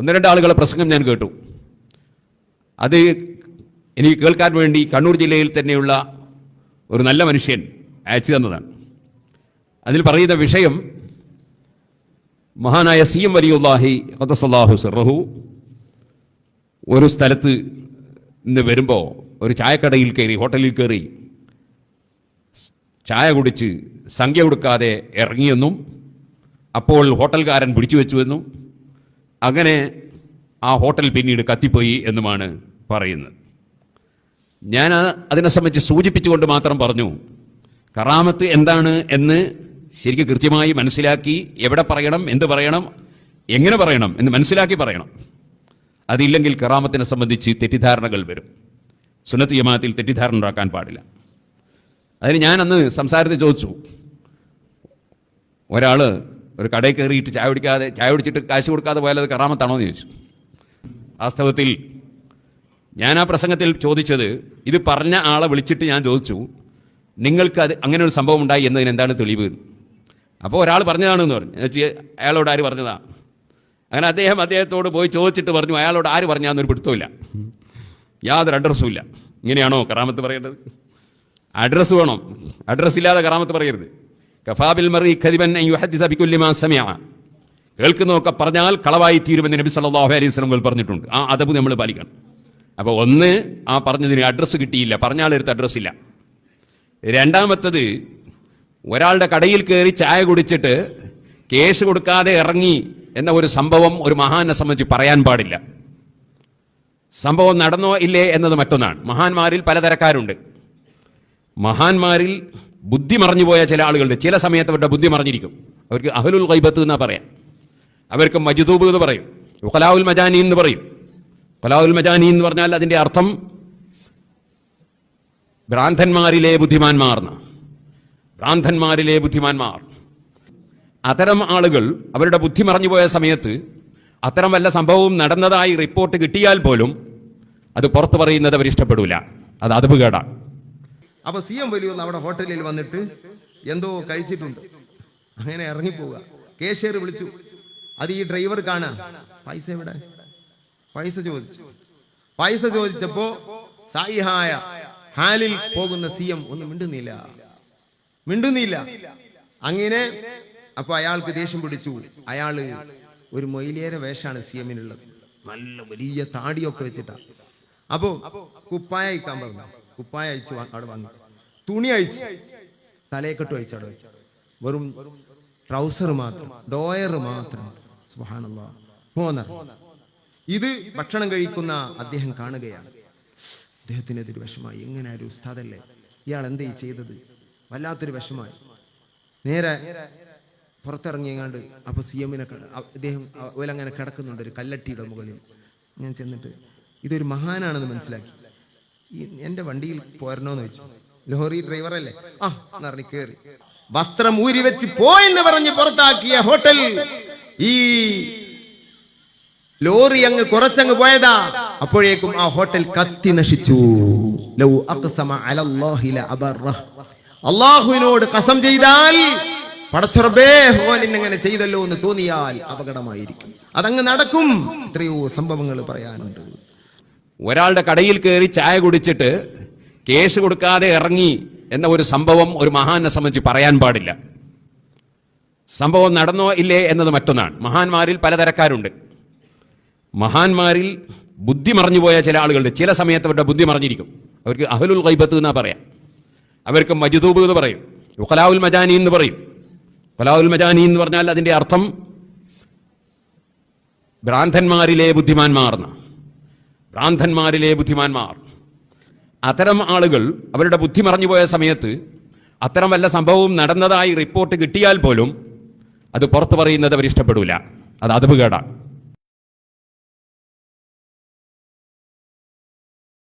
ഒന്ന് രണ്ട് ആളുകളെ പ്രസംഗം ഞാൻ കേട്ടു. അത് എനിക്ക് കേൾക്കാൻ വേണ്ടി കണ്ണൂർ ജില്ലയിൽ തന്നെയുള്ള ഒരു നല്ല മനുഷ്യൻ അയച്ചു തന്നതാണ്. അതിൽ പറയുന്ന വിഷയം മഹാനായ സി എം വലിയുല്ലാഹി ഖദസല്ലാഹു സിറഹു ഒരു സ്ഥലത്ത് നിന്ന് വരുമ്പോൾ ഒരു ചായക്കടയിൽ കയറി ഹോട്ടലിൽ കയറി ചായ കുടിച്ച് സംഖ്യ കൊടുക്കാതെ ഇറങ്ങിയെന്നും അപ്പോൾ ഹോട്ടൽക്കാരൻ പിടിച്ചു വെച്ചുവെന്നും അങ്ങനെ ആ ഹോട്ടൽ പിന്നീട് കത്തിപ്പോയി എന്നുമാണ് പറയുന്നത്. ഞാൻ അതിനെ സംബന്ധിച്ച് സൂചിപ്പിച്ചുകൊണ്ട് മാത്രം പറഞ്ഞു കറാമത്ത് എന്താണ് എന്ന് ശരിക്കും കൃത്യമായി മനസ്സിലാക്കി എവിടെ പറയണം എന്ത് പറയണം എങ്ങനെ പറയണം എന്ന് മനസ്സിലാക്കി പറയണം. അതില്ലെങ്കിൽ കറാമത്തിനെ സംബന്ധിച്ച് തെറ്റിദ്ധാരണകൾ വരും. സുന്നത്ത് ജമാഅത്തിൽ തെറ്റിദ്ധാരണ ഉണ്ടാക്കാൻ പാടില്ല. അതിന് ഞാൻ അന്ന് സംസാരത്തിൽ ചോദിച്ചു ഒരാൾ ഒരു കടയിൽ കയറിയിട്ട് ചായ കുടിക്കാതെ ചായ കുടിച്ചിട്ട് കാശ് കൊടുക്കാതെ പോയാൽ അത് കറാമത്താണോ എന്ന് ചോദിച്ചു. വാസ്തവത്തിൽ ഞാൻ ആ പ്രസംഗത്തിൽ ചോദിച്ചത് ഇത് പറഞ്ഞ ആളെ വിളിച്ചിട്ട് ഞാൻ ചോദിച്ചു നിങ്ങൾക്ക് അത് അങ്ങനെ ഒരു സംഭവം ഉണ്ടായി എന്നതിന് എന്താണ് തെളിവ്? അപ്പോൾ ഒരാൾ പറഞ്ഞതാണെന്ന് പറഞ്ഞു. എന്ന് വെച്ച് അയാളോട് ആര് പറഞ്ഞതാ? അങ്ങനെ അദ്ദേഹം അദ്ദേഹത്തോട് പോയി ചോദിച്ചിട്ട് പറഞ്ഞു അയാളോട് ആര് പറഞ്ഞാന്നൊരു പിടുത്തമില്ല യാതൊരു അഡ്രസ്സും ഇല്ല. ഇങ്ങനെയാണോ കറാമത്ത് പറയേണ്ടത്? അഡ്രസ്സ് വേണം. അഡ്രസ്സ് ഇല്ലാതെ കറാമത്ത് പറയരുത്. കഫാബിൽ മറി സമിഅ. കേൾക്കുന്നതൊക്കെ പറഞ്ഞാൽ കളവായി തീരുമെന്ന് നബി സല്ലല്ലാഹു അലൈഹി വസല്ലം പറഞ്ഞിട്ടുണ്ട്. ആ അതബ് നമ്മൾ പാലിക്കണം. അപ്പോൾ ഒന്ന് ആ പറഞ്ഞതിന് അഡ്രസ്സ് കിട്ടിയില്ല. പറഞ്ഞാൽ ആളെടുത്ത് അഡ്രസ്സ് ഇല്ല. രണ്ടാമത്തത് ഒരാളുടെ കടയിൽ കയറി ചായ കുടിച്ചിട്ട് കേസ് കൊടുക്കാതെ ഇറങ്ങി എന്ന ഒരു സംഭവം ഒരു മഹാനെ സംബന്ധിച്ച് പറയാൻ പാടില്ല. സംഭവം നടന്നോ ഇല്ലേ എന്നത് മറ്റൊന്നാണ്. മഹാന്മാരിൽ പലതരക്കാരുണ്ട്. മഹാന്മാരിൽ ബുദ്ധി മറഞ്ഞുപോയ ചില ആളുകളുണ്ട്. ചില സമയത്ത് അവരുടെ ബുദ്ധി മറഞ്ഞിരിക്കും. അവർക്ക് അഹലുൽ ഗൈബത്ത് എന്നാ പറയാം. അവർക്ക് മജ്ദൂബ് എന്ന് പറയും. ഉഖലാവുൽ മജാനി എന്ന് പറയും. ഉഖലാവുൽ മജാനി എന്ന് പറഞ്ഞാൽ അതിന്റെ അർത്ഥം ഭ്രാന്തന്മാരിലെ ബുദ്ധിമാന്മാർ എന്ന് ഭ്രാന്തന്മാരിലെ ബുദ്ധിമാന്മാർ. അത്തരം ആളുകൾ അവരുടെ ബുദ്ധി മറഞ്ഞുപോയ സമയത്ത് അത്തരം വല്ല സംഭവവും നടന്നതായി റിപ്പോർട്ട് കിട്ടിയാൽ പോലും അത് പുറത്തു പറയുന്നത് അവർ ഇഷ്ടപ്പെടില്ല അത് അതുപകേടാണ് അപ്പൊ സി എം വലിയൊന്ന് അവിടെ ഹോട്ടലിൽ വന്നിട്ട് എന്തോ കഴിച്ചിട്ടുണ്ട്. അങ്ങനെ ഇറങ്ങിപ്പോവുക. കേഷ്യർ വിളിച്ചു. അത് ഈ ഡ്രൈവർ കാണാ. പൈസ എവിടെ? പൈസ ചോദിച്ചു. പൈസ ചോദിച്ചപ്പോ സായിഹായ ഹാലിൽ പോകുന്ന സി എം ഒന്നും മിണ്ടുന്നില്ല. മിണ്ടുന്നില്ല. അങ്ങനെ അപ്പൊ അയാൾക്ക് ദേഷ്യം പിടിച്ചു. അയാൾ ഒരു മൊയിലേറെ വേഷാണ് സി എമ്മിനുള്ളത് നല്ല വലിയ താടിയൊക്കെ വെച്ചിട്ടാ. അപ്പോ കുപ്പായ ഇക്കാൻ പറഞ്ഞു. കുപ്പായ അയച്ച് അവിടെ വാങ്ങിച്ചു തുണി അഴിച്ച്. തലയെക്കെട്ട് അയച്ചു അവിടെ വെച്ചു. വെറും ട്രൗസർ മാത്രം ഡോയർ മാത്രം. സുഹാനുള്ള പോന്ന. ഇത് ഭക്ഷണം കഴിക്കുന്ന അദ്ദേഹം കാണുകയാണ്. അദ്ദേഹത്തിനെതിരെ വിഷമായി. എങ്ങനെ ഒരു ഉസ്താദല്ലേ? ഇയാൾ എന്തേ ചെയ്തത്? വല്ലാത്തൊരു വിഷമായി. നേരെ പുറത്തിറങ്ങിയങ്ങാണ്ട് അപ്പൊ സി എമ്മിനെ അദ്ദേഹം ഓലങ്ങനെ കിടക്കുന്നുണ്ട് ഒരു കല്ലട്ടിയുടെ മുകളിൽ. ഞാൻ ചെന്നിട്ട് ഇതൊരു മഹാനാണെന്ന് മനസ്സിലാക്കി. ഈ എന്റെ വണ്ടിയിൽ പോരണോന്ന് വെച്ചു ലോറി ഡ്രൈവർ അല്ലേ? ആ എന്നറിഞ്ഞ് കേറി. വസ്ത്രം ഊരി വെച്ച് പോയെന്ന് പറഞ്ഞ് പുറത്താക്കിയ ഹോട്ടൽ ഈ ലോറി അങ്ങ് കുറച്ചങ്ങ് പോയതാ. അപ്പോഴേക്കും ആ ഹോട്ടൽ കത്തി നശിച്ചു. ലൗ അലല്ലാഹി. അള്ളാഹുവിനോട് കസം ചെയ്താൽ പടച്ചുറബേ ഓൻ ചെയ്തല്ലോ എന്ന് തോന്നിയാൽ അപകടമായിരിക്കും. അതങ്ങ് നടക്കും. എത്രയോ സംഭവങ്ങൾ പറയാനുണ്ട്. ഒരാളുടെ കടയിൽ കയറി ചായ കുടിച്ചിട്ട് കേസ് കൊടുക്കാതെ ഇറങ്ങി എന്ന ഒരു സംഭവം ഒരു മഹാനെ സംബന്ധിച്ച് പറയാൻ പാടില്ല. സംഭവം നടന്നോ ഇല്ലേ എന്നത് മറ്റൊന്നാണ്. മഹാന്മാരിൽ പലതരക്കാരുണ്ട്. മഹാന്മാരിൽ ബുദ്ധി മറഞ്ഞുപോയ ചില ആളുകളുണ്ട്. ചില സമയത്ത് അവരുടെ ബുദ്ധി മറിഞ്ഞിരിക്കും. അവർക്ക് അഹലുൽ കൈബത്ത് എന്നാ പറയാം. അവർക്ക് മജുദൂബ് എന്ന് പറയും. ഉഖലാവുൽ മജാനി എന്ന് പറയും. ഉഖലാവുൽ മജാനി എന്ന് പറഞ്ഞാൽ അതിന്റെ അർത്ഥം ഭ്രാന്തന്മാരിലെ ബുദ്ധിമാന്മാർ എന്ന് ഭ്രാന്തന്മാരിലെ ബുദ്ധിമാന്മാർ. അത്തരം ആളുകൾ അവരുടെ ബുദ്ധി മറഞ്ഞുപോയ സമയത്ത് അത്തരം വല്ല സംഭവവും നടന്നതായി റിപ്പോർട്ട് കിട്ടിയാൽ പോലും അത് പുറത്തു പറയുന്നത് അവർ ഇഷ്ടപ്പെടൂല. അത് അതുപകേടാണ്